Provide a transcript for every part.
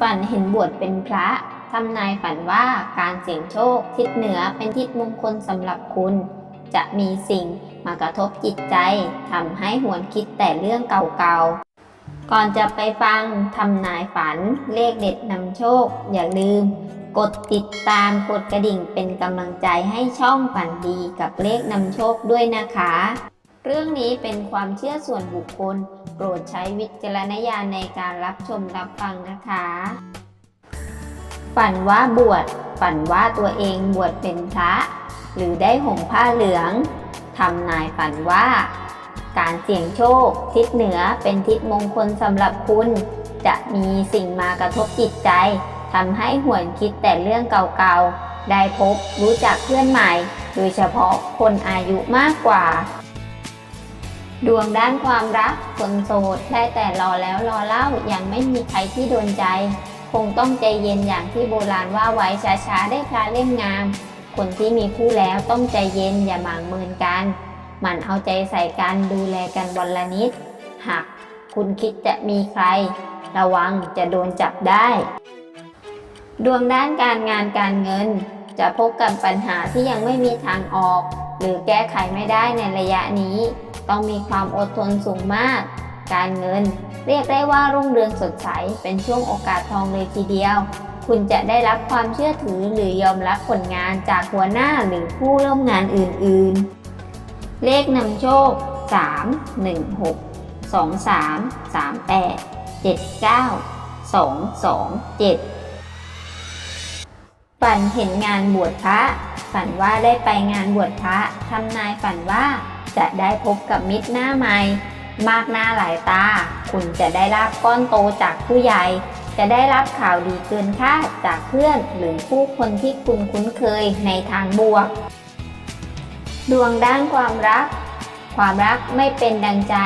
ฝันเห็นบวชเป็นพระทำนายฝันว่าการเสี่ยงโชคทิศเหนือเป็นทิศมงคลสำหรับคุณ จะมีสิ่งมากระทบจิตใจทำให้หวนคิดแต่เรื่องเก่าๆ ก่อนจะไปฟังทำนายฝันเลขเด็ดนำโชค อย่าลืม กดติดตามกดกระดิ่งเป็นกำลังใจให้ช่องฝันดีกับเลขนำโชคด้วยนะคะ เรื่องนี้เป็นความเชื่อส่วนบุคคล โปรดใช้วิจารณญาณในการรับชมรับฟังนะคะ ฝันว่าบวชฝันว่าตัวเองบวชเป็นพระ หรือได้ห่มผ้าเหลืองทำนายฝันว่า การเสี่ยงโชค ทิศเหนือเป็นทิศมงคลสำหรับคุณ จะมีสิ่งมากระทบจิตใจทำให้หวนคิดแต่เรื่องเก่าๆ ได้พบรู้จักเพื่อนใหม่ โดยเฉพาะคนอายุมากกว่า ดวงด้านความรักคนโสดได้แต่รอแล้วรอเล่ายังไม่มีใครที่โดนใจ คงต้องใจเย็นอย่างที่โบราณว่าไว้ช้าๆได้พระเล่มงาม คนที่มีคู่แล้วต้องใจเย็นอย่าหมางเมินกันหมั่นเอาใจใส่กันดูแลกันวันละนิด หากคุณคิดจะมีใคร ระวังจะโดนจับได้ ดวงด้านการงานการเงิน จะพบกับปัญหาที่ยังไม่มีทางออก หรือแก้ไขไม่ได้ในระยะนี้ ต้องมีความอดทนสูงมาก การเงิน เรียกได้ว่ารุ่งเรืองสดใสเป็นช่วงโอกาสทองเลยทีเดียว คุณจะได้รับความเชื่อถือหรือยอมรับผลงานจากหัวหน้าหรือผู้ร่วมงานอื่นๆ เลขนำโชค 3 1 6 2 3 3 8 7 9 2 2 7 ฝันเห็นงานบวชพระ ฝันว่าได้ไปงานบวชพระทำนายฝันว่า จะได้พบกับมิตรหน้าใหม่ มากหน้าหลายตา คุณจะได้รับก้อนโตจากผู้ใหญ่ จะได้รับข่าวดีเกินคาดจากเพื่อน หรือผู้คนที่คุณคุ้นเคยในทางบวก ดวงด้านความรักความรักไม่เป็นดังใจ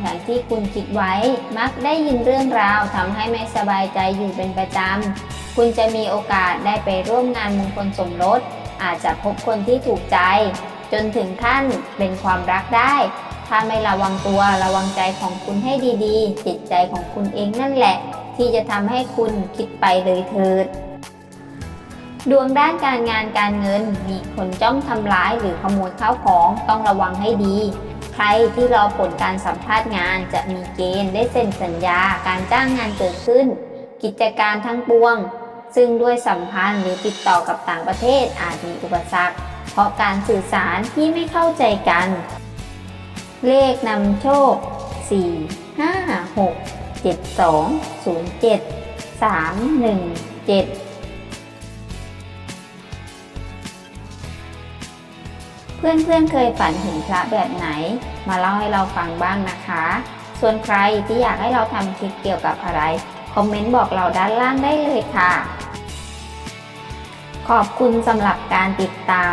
อย่างที่คุณคิดไว้ มักได้ยินเรื่องราวทำให้ไม่สบายใจอยู่เป็นประจำ คุณจะมีโอกาสได้ไปร่วมงานมงคลสมรส อาจจะพบคนที่ถูกใจ จนถึงขั้นเป็นความรักได้ ถ้าไม่ระวังตัวระวังใจของคุณให้ดีๆ จิตใจของคุณเองนั่นแหละ ที่จะทำให้คุณคิดไปเลยเถิดดวงด้านการงานการเงินมีคนจ้องทำร้ายหรือขโมยข้าวของต้องระวังให้ดี ใครที่รอผลการสัมภาษณ์งานจะมีเกณฑ์ได้เซ็นสัญญาการจ้างงานเกิดขึ้น กิจการทั้งปวง ซึ่งด้วยสัมพันธ์หรือติดต่อกับต่างประเทศอาจมีอุปสรรค เพราะการสื่อสารที่ไม่เข้าใจกัน เลขนำโชค 4 5 6 7 2 0 7 3 1 7 เพื่อนๆเคยฝันเห็นพระแบบไหน มาเล่าให้เราฟังบ้างนะคะ ส่วนใครที่อยากให้เราทำคลิปเกี่ยวกับอะไร คอมเมนต์บอกเราด้านล่างได้เลยค่ะขอบคุณสำหรับการติดตาม